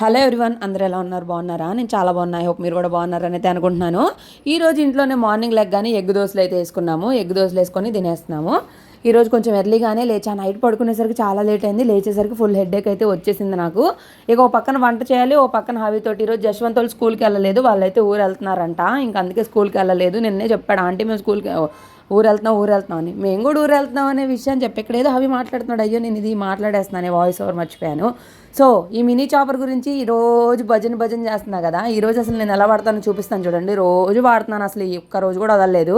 Hello everyone అందరూ ఎలా ఉన్నారు? బాగున్నారా? నేను చాలా బాగున్నా. హోప్ మీరు కూడా బాగున్నారని అయితే అనుకుంటున్నాను ఈరోజు ఇంట్లోనే మార్నింగ్ లెగ్ కానీ ఎగ్ దోశలు అయితే వేసుకున్నాము. ఎగ్ దోశలు వేసుకొని తినేస్తున్నాము. ఈరోజు కొంచెం ఎర్లీగానే లేచా. నైట్ పడుకునేసరికి చాలా లేట్ అయింది. లేచేసరికి ఫుల్ హెడ్ఏక్ అయితే వచ్చేసింది నాకు. ఇక ఓ పక్కన వంట చేయాలి. ఓ పక్కన హావీతోటి ఈరోజు జశ్వంత్ వాళ్ళు స్కూల్కి వెళ్ళలేదు. వాళ్ళైతే ఊరు వెళ్తున్నారంట. ఇంకా అందుకే స్కూల్కి వెళ్ళలేదు. నిన్నే చెప్పాడు ఆంటీ మేము స్కూల్కి ఊరు వెళ్తున్నాం ఊరు వెళ్తున్నాం అని. మేము కూడా ఊరు వెళ్తున్నాం అనే విషయం చెప్పి ఇక్కడ ఏదో అవి మాట్లాడుతున్నాడు. అయ్యో నేను ఇది మాట్లాడేస్తున్నాను వాయిస్ ఓవర్ మర్చిపోయాను. సో ఈ మినీ చాపర్ గురించి ఈరోజు భజన భజన చేస్తున్నా కదా ఈ రోజు అసలు నేను ఎలా వాడతానో చూపిస్తాను చూడండి. రోజు వాడుతున్నాను అసలు ఈ ఒక్క రోజు కూడా వదలలేదు.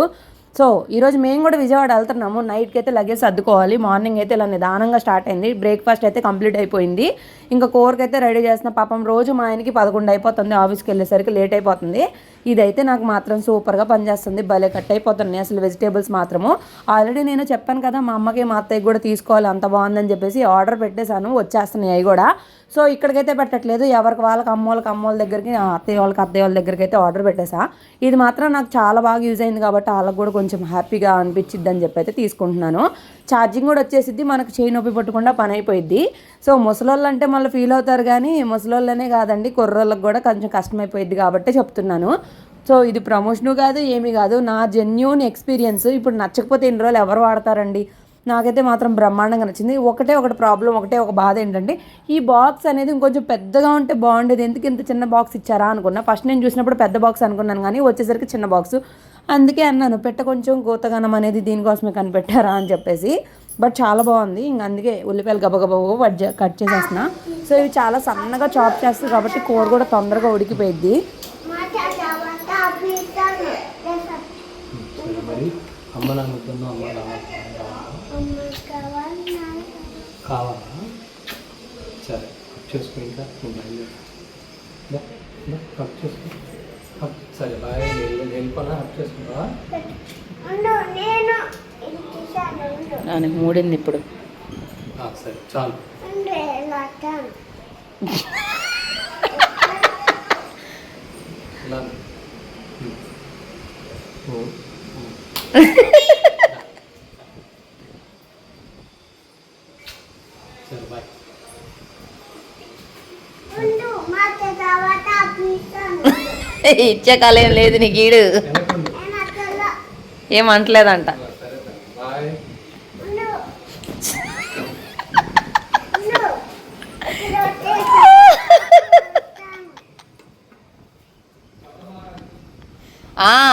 సో ఈరోజు మేము కూడా విజయవాడ వెళ్తున్నాము. నైట్కి అయితే లగేజ్ సర్దుకోవాలి. మార్నింగ్ అయితే ఇలా నిదానంగా స్టార్ట్ అయింది. బ్రేక్ఫాస్ట్ అయితే కంప్లీట్ అయిపోయింది. ఇంకా కూరకి అయితే రెడీ చేసిన పాపం రోజు మా ఆయనకి పదకొండు అయిపోతుంది. ఆఫీస్కి వెళ్ళేసరికి లేట్ అయిపోతుంది. ఇదైతే నాకు మాత్రం సూపర్గా పనిచేస్తుంది. భలే కట్ అయిపోతున్నాయి అసలు వెజిటేబుల్స్ మాత్రము. ఆల్రెడీ నేను చెప్పాను కదా మా అమ్మకి మా అత్తయ్యకి కూడా తీసుకోవాలి అంత బాగుందని చెప్పేసి ఆర్డర్ పెట్టేశాను. వచ్చేస్తున్నాయి అవి కూడా. సో ఇక్కడికైతే పెట్టట్లేదు. ఎవరికి వాళ్ళకి అమ్మోళ్ళకి అమ్మోళ్ళ దగ్గరికి ఆ, అత్తయ్య వాళ్ళకి అత్తయ్య వాళ్ళ దగ్గరికి అయితే ఆర్డర్ పెట్టేసా ఇది మాత్రం నాకు చాలా బాగా యూజ్ అయింది కాబట్టి వాళ్ళకి కూడా కొంచెం హ్యాపీగా అనిపించిద్ది అని చెప్పి అయితే తీసుకుంటున్నాను. ఛార్జింగ్ కూడా వచ్చేసిద్ది. మనకు చేయి నొప్పి పట్టకుండా పని అయిపోయిద్ది. సో ముసలోళ్ళు అంటే మళ్ళీ ఫీల్ అవుతారు కానీ ముసలోళ్ళనే కాదండి కుర్రోళ్ళకి కూడా కొంచెం కష్టమైపోయిద్ది కాబట్టి చెప్తున్నాను. సో ఇది ప్రమోషను కాదు ఏమీ కాదు. నా జెన్యున్ ఎక్స్పీరియన్స్ ఇప్పుడు నచ్చకపోతే ఇన్ని రోజులు ఎవరు వాడతారండి? నాకైతే మాత్రం బ్రహ్మాండంగా నచ్చింది. ఒకటే ఒకటి ప్రాబ్లం ఒకటే ఒక బాధ ఏంటంటే ఈ బాక్స్ అనేది ఇంకొంచెం పెద్దగా ఉంటే బాగుండేది. ఎందుకు ఇంత చిన్న బాక్స్ ఇచ్చారా అనుకున్నా. ఫస్ట్ నేను చూసినప్పుడు పెద్ద బాక్స్ అనుకున్నాను కానీ వచ్చేసరికి చిన్న బాక్స్ అందుకే అన్నాను పెట్ట కొంచెం గోతగనం అనేది దీనికోసమే కనిపెట్టారా అని చెప్పేసి. బట్ చాలా బాగుంది. ఇంక అందుకే ఉల్లిపాయలు గబగబా కట్ కట్ చేసేసిన సో ఇవి చాలా సన్నగా చాప్ చేస్తుంది కాబట్టి కూర కూడా తొందరగా ఉడికిపోయిద్ది. మరి అమ్మ నాన్నతో అమ్మ నాన్న కావాలా? సరే కట్ చేసుకో ఇంకా. బయలుదేరు దా, కట్ చేసుకో. సరే బాయ్. నేను వెళ్ళిపోనా? కట్ చేసుకుంటావా? నేను అని మూడింది ఇప్పుడు. సరే చాలు లాటాను ఇలా ఉమ్. ఉమ్. ఉమ్. సరే బాయ్ ముందు మా తర్వాత తీసాను ఇచ్చే కాలం లేదు నీకు ఈడు ఏమంటలేదంట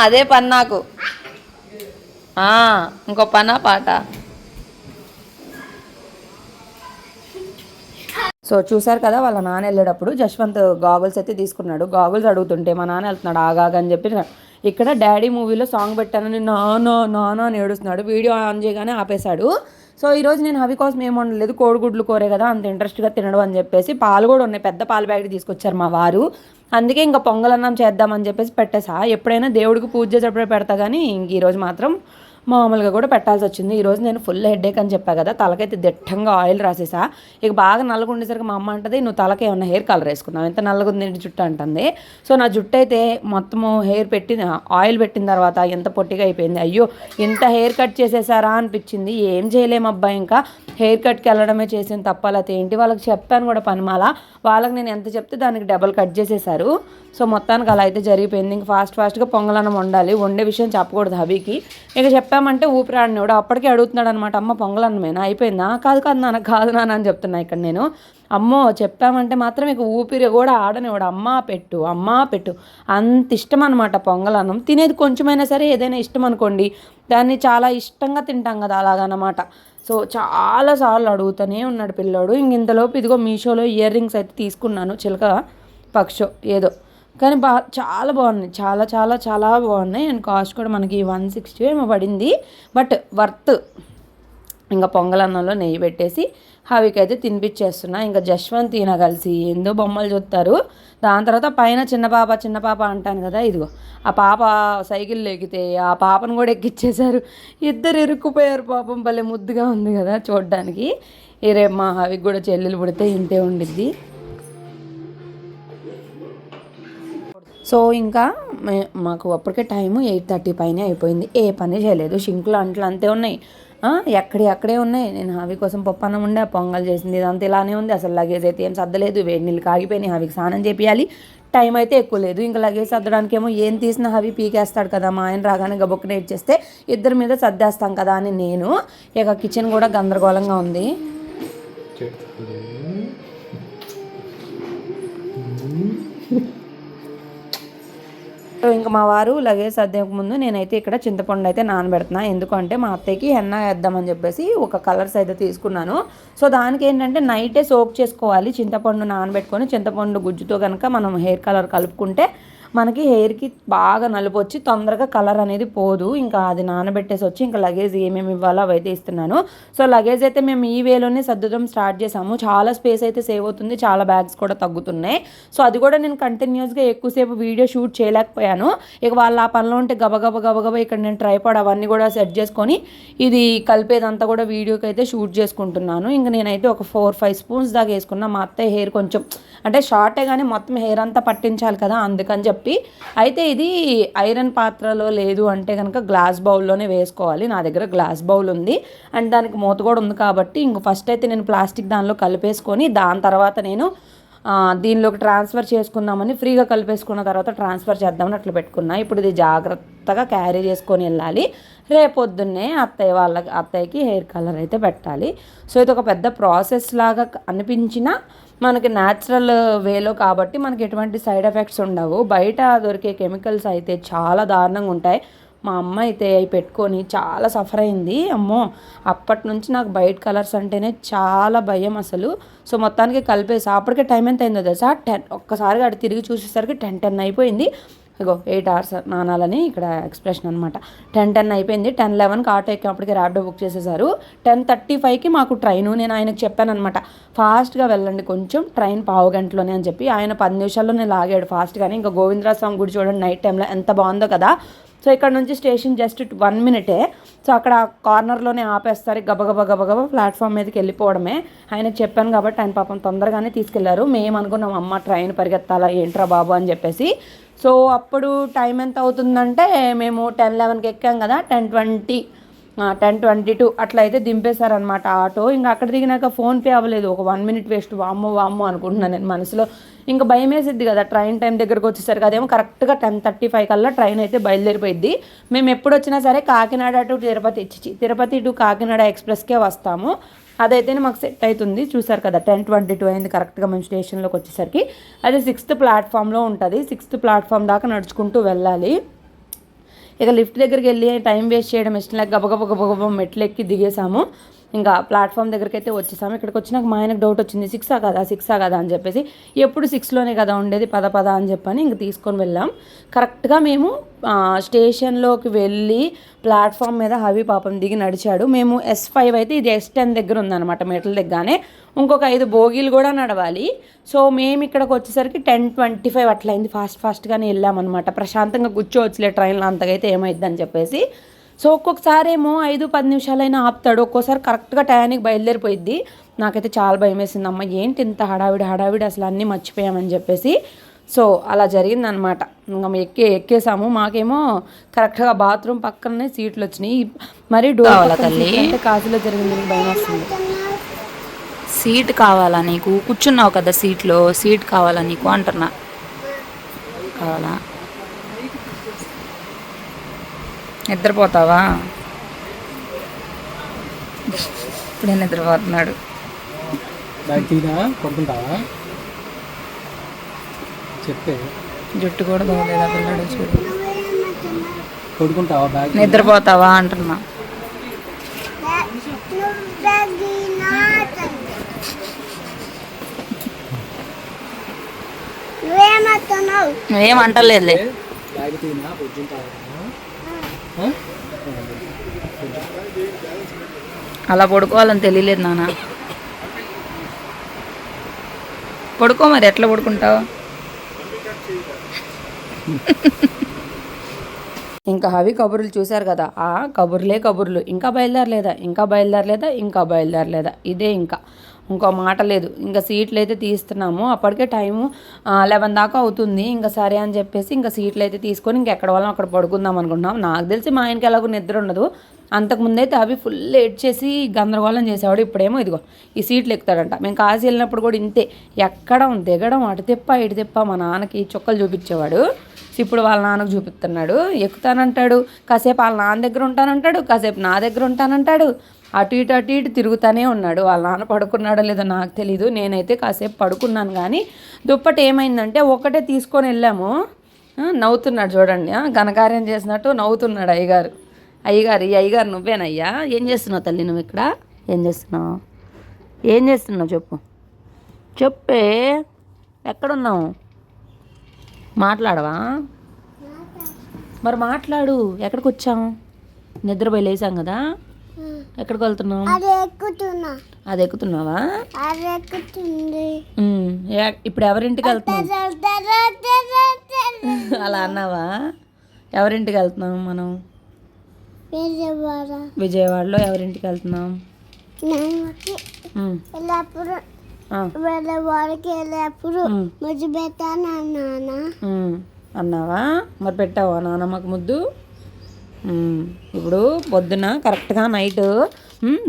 అదే పని నాకు. ఇంకో పనా పాట. సో చూసారు కదా వాళ్ళ నాన్న వెళ్ళేటప్పుడు జశ్వంత్ గాగుల్స్ అయితే తీసుకున్నాడు. గాగుల్స్ అడుగుతుంటే మా నాన్న వెళ్తున్నాడు ఆగాగా అని చెప్పి ఇక్కడ డాడీ మూవీలో సాంగ్ పెట్టానని నానో నానో అని ఏడుస్తున్నాడు. వీడియో ఆన్ చేయగానే ఆపేశాడు. సో ఈరోజు నేను అవి కోసం ఏమి ఉండలేదు కోడిగుడ్లు కోరే కదా అంత ఇంట్రెస్ట్గా తినడం అని చెప్పేసి పాలు కూడా ఉన్నాయి. పెద్ద పాల ప్యాకెట్ తీసుకొచ్చారు మా వారు. అందుకే ఇంకా పొంగలన్నం చేద్దామని చెప్పేసి పెట్టేసా. ఎప్పుడైనా దేవుడికి పూజ చేసేటప్పుడే పెడతా కానీ ఇంక ఈరోజు మాత్రం మామూలుగా కూడా పెట్టాల్సి వచ్చింది ఈరోజు నేను ఫుల్ హెడేక్ అని చెప్పా కదా తలకైతే దిట్టంగా ఆయిల్ రాసేసా. ఇక బాగా నల్లగా ఉండేసరికి మా అమ్మ అంటది నువ్వు తలకి ఏమన్నా హెయిర్ కలర్ వేసుకున్నావు? ఎంత నల్లగా ఉంది ఏంటి జుట్టు? అంటుంది. సో నా జుట్టు అయితే మొత్తము హెయిర్ పెట్టిన ఆయిల్ పెట్టిన తర్వాత ఎంత పొట్టిగా అయిపోయింది. అయ్యో ఇంత హెయిర్ కట్ చేసేసారా అనిపించింది. ఏం చేయలేము అబ్బాయి ఇంకా. హెయిర్ కట్కి వెళ్ళడమే చేసిన తప్పాలతే ఏంటి? వాళ్ళకి చెప్పాను కూడా పనిమాల. వాళ్ళకి నేను ఎంత చెప్తే దానికి డబల్ కట్ చేసేసారు సో మొత్తానికి అలా అయితే జరిగిపోయింది. ఇంక ఫాస్ట్ ఫాస్ట్గా పొంగలనం వండాలి. వండే విషయం చెప్పకూడదు హబీకి. ఇక చెప్పాను చెప్పామంటే ఊపిరాడినోడు. అప్పటికే అడుగుతున్నాడు అనమాట అమ్మ పొంగలన్నమేనా? అయిపోయిందా? కాదు కాదు నాన్న కాదు నాన్న అని చెప్తున్నా ఇక్కడ నేను. అమ్మో చెప్పామంటే మాత్రం ఇక ఊపిరి కూడా ఆడనివాడు అమ్మా పెట్టు అమ్మా పెట్టు. అంత ఇష్టం అనమాట పొంగలన్నం. తినేది కొంచెమైనా సరే ఏదైనా ఇష్టం అనుకోండి. దాన్ని చాలా ఇష్టంగా తింటాం కదా అలాగనమాట. సో చాలాసార్లు అడుగుతూనే ఉన్నాడు పిల్లోడు. ఇంక ఇంతలోపు ఇదిగో మీషోలో ఇయర్ రింగ్స్ అయితే తీసుకున్నాను. చిలక పక్షో ఏదో. కానీ బా చాలా బాగున్నాయి. చాలా చాలా చాలా బాగున్నాయి. అండ్ కాస్ట్ కూడా మనకి వన్ సిక్స్టీ ఏమో పడింది. బట్ వర్త్ ఇంకా పొంగలన్నంలో నెయ్యి పెట్టేసి హవికి అయితే తినిపించేస్తున్నా. ఇంకా జశ్వంత్ ఈయన కలిసి ఏందో బొమ్మలు చూస్తారు. దాని తర్వాత పైన చిన్న పాప చిన్న పాప అంటాను కదా ఇదిగో. ఆ పాప సైకిల్ ఎక్కితే ఆ పాపను కూడా ఎక్కిచ్చేశారు. ఇద్దరు ఇరుక్కుపోయారు పాపం. భలే ముద్దుగా ఉంది కదా చూడడానికి. ఈ రేపు మా హవికి కూడా చెల్లెలు పుడితే ఇంతే ఉండిద్ది. సో ఇంకా మాకు అప్పటికే టైము ఎయిట్ థర్టీ పైన అయిపోయింది. ఏ పని చేయలేదు. షింకులు అంట్లు అంతే ఉన్నాయి. ఆ, ఎక్కడి అక్కడే ఉన్నాయి. నేను హవి కోసం పప్పు అన్నం ఉండే పొంగల్ చేసింది ఇదంతా ఇలానే ఉంది. అసలు లగేజ్ అయితే ఏం సర్దలేదు. వేడి నీళ్ళు కాగిపోయినాయి. హవికి స్నానం చేపియాలి. టైం అయితే ఎక్కువ లేదు. ఇంకా లగేజ్ సర్దడానికేమో ఏం తీసినా హవి పీకేస్తాడు కదా. మా ఆయన రాగానే గబుక్కున ఇచ్చేస్తే ఇద్దరి మీద సర్దేస్తాం కదా అని నేను. ఇక కిచెన్ కూడా గందరగోళంగా ఉంది. చెప్తాను సో ఇంకా మా వారు లగేజ్ సర్దేకు ముందు నేనైతే ఇక్కడ చింతపండు అయితే నానబెడుతున్నా. ఎందుకంటే మా అత్తయ్యకి హెన్న వేద్దామని చెప్పేసి ఒక కలర్స్ అయితే తీసుకున్నాను. సో దానికి ఏంటంటే నైటే సోక్ చేసుకోవాలి. చింతపండు నానబెట్టుకొని చింతపండు గుజ్జుతో కనుక మనం హెయిర్ కలర్ కలుపుకుంటే మనకి హెయిర్కి బాగా నలుపు వచ్చి తొందరగా కలర్ అనేది పోదు. ఇంకా అది నానబెట్టేసి వచ్చి ఇంకా లగేజ్ ఏమేమి ఇవ్వాలో అవైతే ఇస్తున్నాను. సో లగేజ్ అయితే మేము ఈ వేలోనే సర్దడం స్టార్ట్ చేసాము. చాలా స్పేస్ అయితే సేవ్ అవుతుంది. చాలా బ్యాగ్స్ కూడా తగ్గుతున్నాయి. సో అది కూడా నేను కంటిన్యూస్గా ఎక్కువసేపు వీడియో షూట్ చేయలేకపోయాను. ఇక వాళ్ళు ఆ పనిలో ఉంటే గబగబ గబగబ ఇక్కడ నేను ట్రైపాడ్ అవన్నీ కూడా సెట్ చేసుకొని ఇది కలిపేదంతా కూడా వీడియోకి అయితే షూట్ చేసుకుంటున్నాను. ఇంకా నేనైతే ఒక ఫోర్ ఫైవ్ స్పూన్స్ దాకా వేసుకున్నా. మా అత్తయ్య హెయిర్ కొంచెం అంటే షార్టే కానీ మొత్తం హెయిర్ అంతా పట్టించాలి కదా. అందుకని చెప్పి అయితే ఇది ఐరన్ పాత్రలో లేదు అంటే కనుక గ్లాస్ బౌల్లోనే వేసుకోవాలి. నా దగ్గర గ్లాస్ బౌల్ ఉంది. అండ్ దానికి మూత కూడా ఉంది కాబట్టి ఇంక ఫస్ట్ అయితే నేను ప్లాస్టిక్ దానిలో కలిపేసుకొని దాని తర్వాత నేను దీనిలోకి ట్రాన్స్ఫర్ చేసుకుందామని ఫ్రీగా కలిపేసుకున్న తర్వాత ట్రాన్స్ఫర్ చేద్దామని అట్లా పెట్టుకున్నా. ఇప్పుడు ఇది జాగ్రత్తగా క్యారీ చేసుకొని వెళ్ళాలి. రేపొద్దున్నే అత్తయ్య వాళ్ళ అత్తయ్యకి హెయిర్ కలర్ అయితే పెట్టాలి. సో ఇది ఒక పెద్ద ప్రాసెస్ లాగా అనిపించిన మనకి న్యాచురల్ వేలో కాబట్టి మనకి ఎటువంటి సైడ్ ఎఫెక్ట్స్ ఉండవు. బయట దొరికే కెమికల్స్ అయితే చాలా దారుణంగా ఉంటాయి. మా అమ్మ అయితే అవి పెట్టుకొని చాలా సఫర్ అయింది. అమ్మో అప్పటి నుంచి నాకు బయట కలర్స్ అంటేనే చాలా భయం అసలు. సో మొత్తానికి కలిపేసి అప్పటికే టైం ఎంత అయిందో తెలుసా? టెన్ ఒక్కసారిగా అటు తిరిగి చూసేసరికి టెన్ టెన్ అయిపోయింది. ఇగో ఎయిట్ అవర్స్ నానాలని ఇక్కడ ఎక్స్ప్రెషన్ అనమాట టెన్ టెన్ అయిపోయింది. టెన్ లెవెన్కి ఆటో ఎక్కినప్పటికి ర్యాప్డో బుక్ చేసేసారు. టెన్ థర్టీ ఫైవ్కి మాకు ట్రైను నేను ఆయనకు చెప్పాను అనమాట ఫాస్ట్గా వెళ్ళండి కొంచెం ట్రైన్ పావు గంటలోనే అని చెప్పి. ఆయన పది నిమిషాల్లోనే లాగాడు ఫాస్ట్గానే. ఇంకా గోవిందరాజ్ స్వామి గుడి చూడండి నైట్ టైంలో ఎంత బాగుందో కదా. సో ఇక్కడ నుంచి స్టేషన్ జస్ట్ వన్ మినిటే. సో అక్కడ కార్నర్లోనే ఆపేస్తారు గబగబ గబగబ ప్లాట్ఫామ్ మీదకి వెళ్ళిపోవడమే. ఆయన చెప్పాను కాబట్టి ఆయన పాపం తొందరగానే తీసుకెళ్ళారు. మేము అనుకున్నాం అమ్మ ట్రైన్ పరిగెత్తాలా? ఏంట్రా బాబు? అని చెప్పేసి. సో అప్పుడు టైం ఎంత అవుతుందంటే మేము టెన్ లెవెన్కి ఎక్కాం కదా ten twenty ten twenty two అట్లా అయితే దింపేశారనమాట ఆటో. ఇంకా అక్కడ దిగినాక ఫోన్పే అవ్వలేదు. ఒక వన్ మినిట్ వేస్ట్ వామ్మో వామ్మో అనుకుంటున్నాను నేను మనసులో. ఇంకా భయం వేసిద్ది కదా ట్రైన్ టైం దగ్గరకు వచ్చేసరికి. అదేమో కరెక్ట్గా టెన్ థర్టీ ఫైవ్ కల్లా ట్రైన్ అయితే బయలుదేరిపోయింది మేము ఎప్పుడు వచ్చినా సరే కాకినాడ టు తిరుపతి ఇచ్చి తిరుపతి టు కాకినాడ ఎక్స్ప్రెస్కే వస్తాము. అదైతేనే మాకు సెట్ అవుతుంది చూసారు కదా టెన్ ట్వంటీ టూ అయింది కరెక్ట్గా మేము స్టేషన్లోకి వచ్చేసరికి. అది సిక్స్త్ ప్లాట్ఫామ్లో ఉంటుంది. సిక్స్త్ ప్లాట్ఫామ్ దాకా నడుచుకుంటూ వెళ్ళాలి. ఇక లిఫ్ట్ దగ్గరికి వెళ్ళి టైం వేస్ట్ చేయడం ఇష్టం లేక గబగబ గబగబ మెట్లు ఎక్కి దిగేసాము ఇంకా ప్లాట్ఫామ్ దగ్గరికి అయితే వచ్చేసాము. ఇక్కడికి వచ్చినాక మా ఆయనకు డౌట్ వచ్చింది సిక్సా కదా సిక్సా కదా? అని చెప్పేసి. ఎప్పుడు సిక్స్లోనే కదా ఉండేది? పద పద అని చెప్పని ఇంక తీసుకొని వెళ్ళాం. కరెక్ట్గా మేము స్టేషన్లోకి వెళ్ళి ప్లాట్ఫామ్ మీద హవి పాపం దిగి నడిచాడు. మేము ఎస్ ఫైవ్ అయితే ఇది ఎస్ టెన్ దగ్గర ఉందన్నమాట మెట్ల దగ్గరనే. ఇంకొక ఐదు బోగీలు కూడా నడవాలి. సో మేము ఇక్కడికి వచ్చేసరికి టెన్ ట్వంటీ ఫైవ్ అట్లయింది. ఫాస్ట్ ఫాస్ట్గానే వెళ్ళామన్నమాట. ప్రశాంతంగా కూర్చోవచ్చులే ట్రైన్లో అంతకైతే ఏమైద్దని చెప్పేసి. సో ఒక్కొక్కసారి ఏమో ఐదు పది నిమిషాలైనా ఆపుతాడు. ఒక్కోసారి కరెక్ట్గా టయానికి బయలుదేరిపోయిద్ది. నాకైతే చాలా భయం వేసింది అమ్మ ఏంటి ఇంత హడావిడి హడావిడి అసలు అన్నీ మర్చిపోయామని చెప్పేసి. సో అలా జరిగిందనమాట ఇంకా ఎక్కి ఎక్కేసాము. మాకేమో కరెక్ట్గా బాత్రూమ్ పక్కనే సీట్లు వచ్చినాయి మరీ డోర్ అంటే కాసులో జరిగింది భయం వస్తుంది సీట్ కావాలా నీకు? కూర్చున్నావు కదా సీట్లో. సీట్ కావాలా నీకు? అంటున్నా. కావాలా? నిద్రపోతావా? ఇప్పుడే నిద్రపోతున్నాడు. చెప్పే. జుట్టు కూడా బాగోలేదా పిల్లడు? చూడు. కొడుకుంటావా బ్యాగ్? నిద్రపోతావా అంటున్నా. నువ్వేమవుతున్నావు అలా పడుకోవాలని తెలియలేదు నాన్న. పడుకో మరి ఎట్లా పడుకుంటావు? ఇంకా హవి కబుర్లు చూశారు కదా ఆ కబుర్లే కబుర్లు. ఇంకా బయలుదేరలేదా? ఇంకా బయలుదేరలేదా? ఇంకా బయలుదేరలేదా? ఇదే ఇంకా. ఇంకో మాట లేదు. ఇంకా సీట్లు అయితే తీస్తున్నాము. అప్పటికే టైము లెవెన్ దాకా అవుతుంది. ఇంకా సరే అని చెప్పేసి ఇంకా సీట్లు అయితే తీసుకొని ఇంకెక్కడ వాళ్ళం అక్కడ పడుకుందాం అనుకుంటున్నాం. నాకు తెలిసి మా ఆయనకి ఎలాగో నిద్ర ఉండదు. అంతకుముందైతే అవి ఫుల్ ఏడ్చేసి గందరగోళం చేసేవాడు ఇప్పుడేమో ఇదిగో ఈ సీట్లు ఎక్కుతాడంట. మేము కాశీ వెళ్ళినప్పుడు కూడా ఇంతే. ఎక్కడం దిగడం అటు తిప్ప ఇటు తిప్ప మా నాన్నకి చుక్కలు చూపించేవాడు. ఇప్పుడు వాళ్ళ నాన్నకు చూపిస్తున్నాడు. ఎక్కుతానంటాడు. కాసేపు వాళ్ళ నాన్న దగ్గర ఉంటానంటాడు. కాసేపు నా దగ్గర ఉంటానంటాడు. అటు ఇటు అటు ఇటు తిరుగుతానే ఉన్నాడు. వాళ్ళ నాన్న పడుకున్నాడో లేదో నాకు తెలీదు. నేనైతే కాసేపు పడుకున్నాను కానీ దుప్పటి ఏమైందంటే ఒకటే తీసుకొని వెళ్ళాము. నవ్వుతున్నాడు చూడండి. ఘనకార్యం చేసినట్టు నవ్వుతున్నాడు అయ్యగారు. అయ్యగారు ఈ అయ్యగారు నువ్వేనయ్యా? ఏం చేస్తున్నావు తల్లి నువ్వు ఇక్కడ? ఏం చేస్తున్నావు? ఏం చేస్తున్నావు చెప్పు. చెప్పే. ఎక్కడున్నావు? మాట్లాడవా? మరి మాట్లాడు. ఎక్కడికి వచ్చాం నిద్రపోయి లేసాం కదా. ఎక్కడికి వెళ్తున్నాం అది ఎక్కుతున్నా. అది ఎక్కుతున్నావా? ఇప్పుడు ఎవరింటికి వెళ్తున్నాం? తెర, తెర, తెర, తెర. అలా అన్నావా? ఎవరింటికి వెళ్తున్నాం మనం? విజయవాడ. విజయవాడలో ఎవరింటికి వెళ్తున్నాం? వేరే వాడికి వెళ్ళేప్పుడు ముద్దు పెట్టాను నాన్న? ఉమ్. అన్నావా? మరి పెట్టావా నానమ్మకు ముద్దు? ఇప్పుడు పొద్దున కరెక్ట్గా నైట్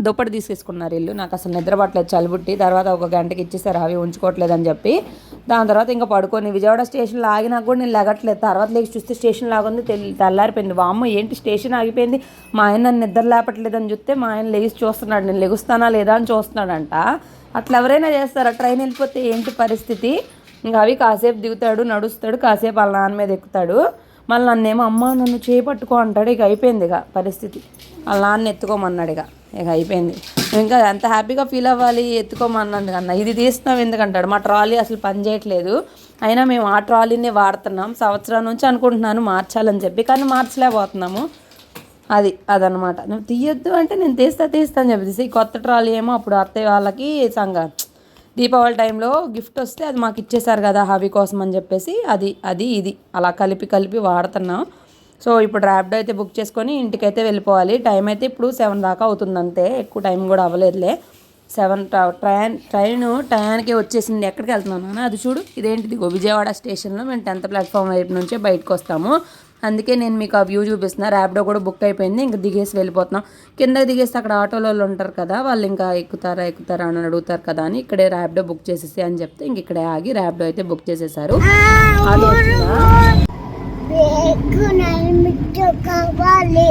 దుప్పటి తీసేసుకున్నారు ఇల్లు. నాకు అసలు నిద్ర పట్టలేదు చలిబుట్టి తర్వాత ఒక గంటకి ఇచ్చేసారు అవి ఉంచుకోవట్లేదని చెప్పి. దాని తర్వాత ఇంకా పడుకొని విజయవాడ స్టేషన్లో ఆగినా కూడా నేను లెగట్లేదు. తర్వాత లేచి చూస్తే స్టేషన్ లాగుంది తెల్- తెల్లారిపోయింది. వామ్మ ఏంటి స్టేషన్ ఆగిపోయింది? మా ఆయన నన్ను నిద్ర లేపట్లేదని చూస్తే మా ఆయన లేచి చూస్తున్నాడు. నేను లెగుస్తానా లేదా అని చూస్తున్నాడంట. అట్లా ఎవరైనా చేస్తారా? ట్రైన్ వెళ్ళిపోతే ఏంటి పరిస్థితి? ఇంకా అవి కాసేపు దిగుతాడు నడుస్తాడు కాసేపు వాళ్ళ నాన్న మీద ఎక్కుతాడు. మళ్ళీ నన్నేమో అమ్మ నన్ను చేపట్టుకో అంటాడు. ఇక అయిపోయింది ఇక పరిస్థితి. వాళ్ళ నాన్న ఎత్తుకోమన్నాడు ఇక. ఇక అయిపోయింది. ఇంకా ఎంత హ్యాపీగా ఫీల్ అవ్వాలి? ఎత్తుకోమన్నాడు అన్న. ఇది తీస్తున్నాం ఎందుకంటాడు. మా ట్రాలీ అసలు పనిచేయట్లేదు అయినా మేము ఆ ట్రాలీనే వాడుతున్నాం. సంవత్సరం నుంచి అనుకుంటున్నాను మార్చాలని చెప్పి. కానీ మార్చలేకపోతున్నాము. అది అదనమాట. నువ్వు తీయొద్దు అంటే నేను తీస్తా తీస్తా అని చెప్పేసి. కొత్త ట్రాలీ ఏమో అప్పుడు అత్తయ్య వాళ్ళకి సంగ దీపావళి టైంలో గిఫ్ట్ వస్తే అది మాకు ఇచ్చేసారు కదా హవి కోసం అని చెప్పేసి అది అది ఇది. అలా కలిపి కలిపి వాడుతున్నాం. సో ఇప్పుడు ర్యాప్డ్ అయితే బుక్ చేసుకొని ఇంటికైతే వెళ్ళిపోవాలి. టైం అయితే ఇప్పుడు సెవెన్ దాకా అవుతుంది అంతే. ఎక్కువ టైం కూడా అవ్వలేదులే. సెవెన్ ట్రైన్ ట్రైన్ టయానికి వచ్చేసింది. ఎక్కడికి వెళ్తున్నాను అది చూడు. ఇదేంటిది? విజయవాడ స్టేషన్లో మేము టెన్త్ ప్లాట్ఫామ్ వైపు నుంచే బయటకు వస్తాము. అందుకే నేను మీకు ఆ వ్యూ చూపిస్తున్నా. ర్యాపిడో కూడా బుక్ అయిపోయింది. ఇంకా దిగేసి వెళ్ళిపోతున్నాం. కింద దిగేసి అక్కడ ఆటోలో వాళ్ళు ఉంటారు కదా వాళ్ళు ఇంకా ఎక్కుతారా ఎక్కుతారా అని అడుగుతారు కదా అని ఇక్కడే ర్యాపిడో బుక్ చేసేసి అని చెప్తే ఇంక ఇక్కడే ఆగి ర్యాపిడో అయితే బుక్ చేసేసారు. ఆటో కావాలి.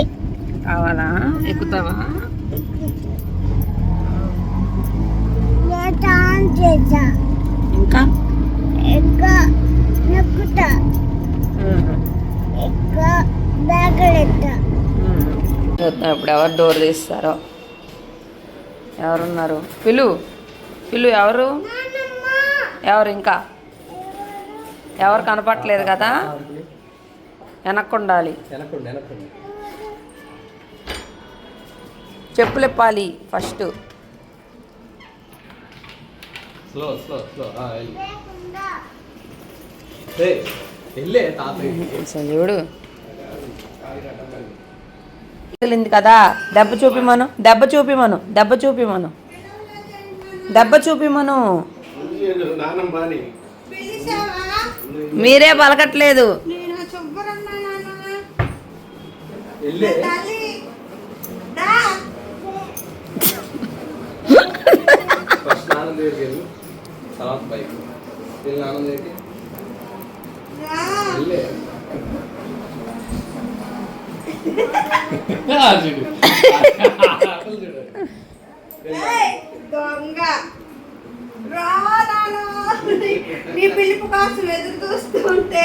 ఎక్కుతావా? ఇంకా? ఇంకా నొక్కుతా. చూద్దాం ఇప్పుడు ఎవరు డోర్ తీస్తారో. ఎవరున్నారు? పిలు. పిలు ఎవరు? ఎవరు ఇంకా? ఎవరు కనపట్లేదు కదా? వెనక్కు ఉండాలి వెనక్కండి వెనక్కండి చెప్పులు ఇప్పాలి ఫస్ట్ స్లో స్లో స్లో చూడు. తగిలింది కదా. దెబ్బ చూపిమను దెబ్బ చూపిమను దెబ్బ చూపిమను దెబ్బ చూపిమను మీరే పలకట్లేదు. తర్వాత బైక్. దొంగ. నీ పిలుపు కోసం ఎదురు చూస్తుంటే.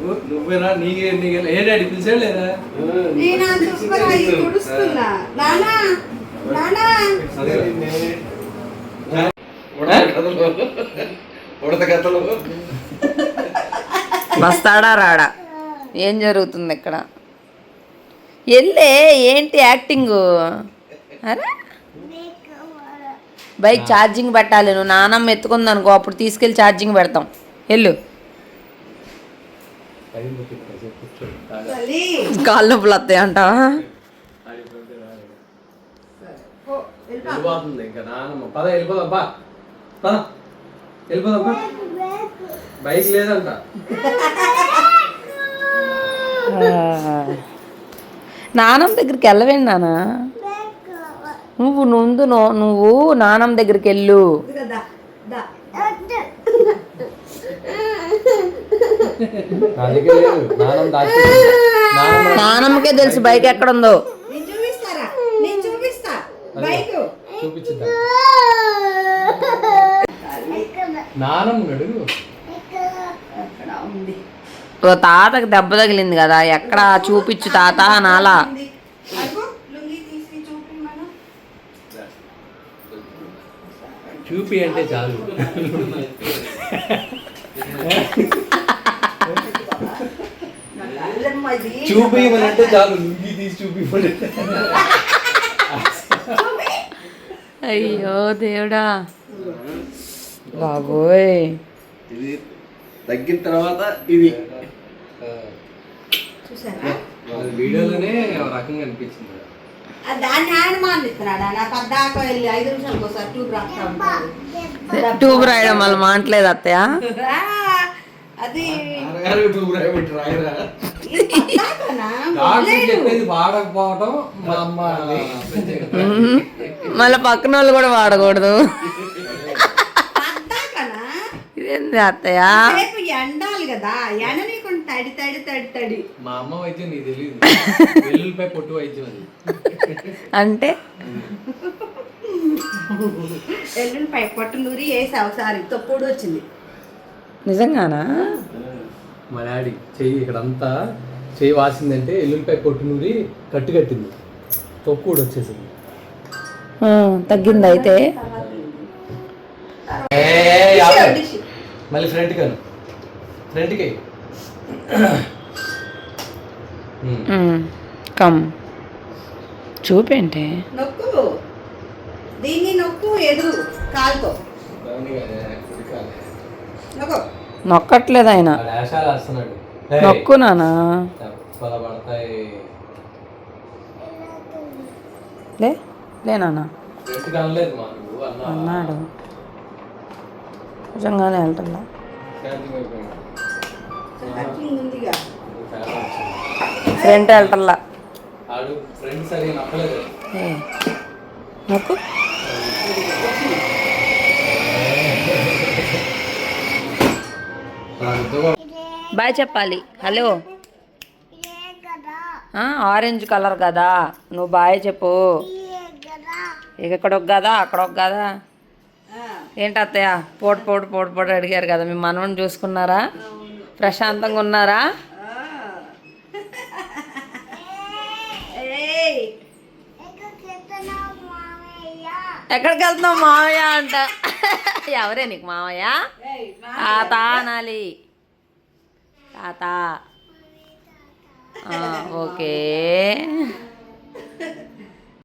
నువ్వు నువ్వేనా? నీకే నీకే ఏ డాడీ పిలిచాడు లేదా? నేను? అంత తుడుస్తున్నా. నానా? నానా? ఉడత కథలు వస్తాడా రాడా? ఏం జరుగుతుంది ఇక్కడ? ఎల్లే ఏంటి యాక్టింగ్ అరే? బైక్ ఛార్జింగ్ పెట్టాలి. నువ్వు నానమ్మ ఎత్తుకుంది అనుకో అప్పుడు తీసుకెళ్ళి ఛార్జింగ్ పెడతాం. వెళ్ళు. కాళ్ళు నొప్పులు వస్తాయి బా బైక్ లేదంట. నానమ్మ దగ్గరికి వెళ్ళవేండి నాన్న నువ్వు ముందు నువ్వు నానమ్మ దగ్గరికి వెళ్ళు. నానమ్మకే తెలుసు బైక్ ఎక్కడ ఉందో నానమ్మ అడుగు అక్కడ ఉంది ఓ తాతకి దెబ్బ తగిలింది కదా ఎక్కడ చూపించు తాత తీసి చూపి మనం చూపి అంటే చాలు. చూపి అంటే చాలు. లుంగి తీసి చూపి అయ్యో దేవుడా. బాబోయ్. తగ్గిన తర్వాత ఇది. చూసారా? వీడియోలోనే రకంగా అనిపించింది. ఆ దాన్ని ఆయన మానిస్తున్నాడా నా పద్దాక వెళ్ళి ఐదు నిమిషాలకు ఒకసారి ట్యూబ్ రాస్తా ఉంటాడు. ట్యూబ్ రాయడం వల్ల మాట్లేదు అత్తయ్య. అది రాయబట్టి రాయరా? మా అమ్మ. మళ్ళీ పక్కన వాళ్ళు కూడా వాడకూడదు. పద్దాకనా? ఇదేంది అత్తయ్య? ఎండాలి కదా ఎండ నీకు తడి తడి తడి తడి. మా అమ్మ వైద్యం నీకు తెలియదు వెల్లుల్లిపై పొట్టు వైద్యం అది. అంటే? ఎల్లుండిపై పట్టు నూరి వేసి ఒకసారి తప్పుడు వచ్చింది. నిజంగానా? మా డాడీ చెయ్యి ఇక్కడంతా చెయ్యి వాసిందంటే ఎల్లుల్లిపై పొట్టు నూరి కట్టు కట్టింది. తొక్కు కూడా వచ్చేసింది. ఆ, తగ్గింది అయితే. మళ్ళీ ఫ్రంట్ కను కమ్. చూపేంటి? నొక్కు. దీన్ని నొక్కు ఎదురు కాలుతో. నొక్కు. నొక్కట్లేదు ఆయన. నొక్కు నానా? లే లే అన్నాడు. నిజంగానే వెళ్తుందా? ఫ్రంట్ ఏ? నొక్కు బాయ్ చెప్పాలి. హలో. ఏ కదా ఆరెంజ్ కలర్ కదా. నువ్వు బాయ్ చెప్పు. ఇక్కడ ఒక కదా అక్కడ ఒక కదా ఏంటి అత్తయ్య? పోటు పోటు పోటు పోటు అడిగారు కదా. మీ మనవని చూసుకున్నారా? ప్రశాంతంగా ఉన్నారా? ఎక్కడికి వెళ్తున్నావు మామయ్య మావయ్య అంట? ఎవరే నీకు మావయ్య? ఏయ్ తాత అనాలి. తాత. ఆ, ఓకే.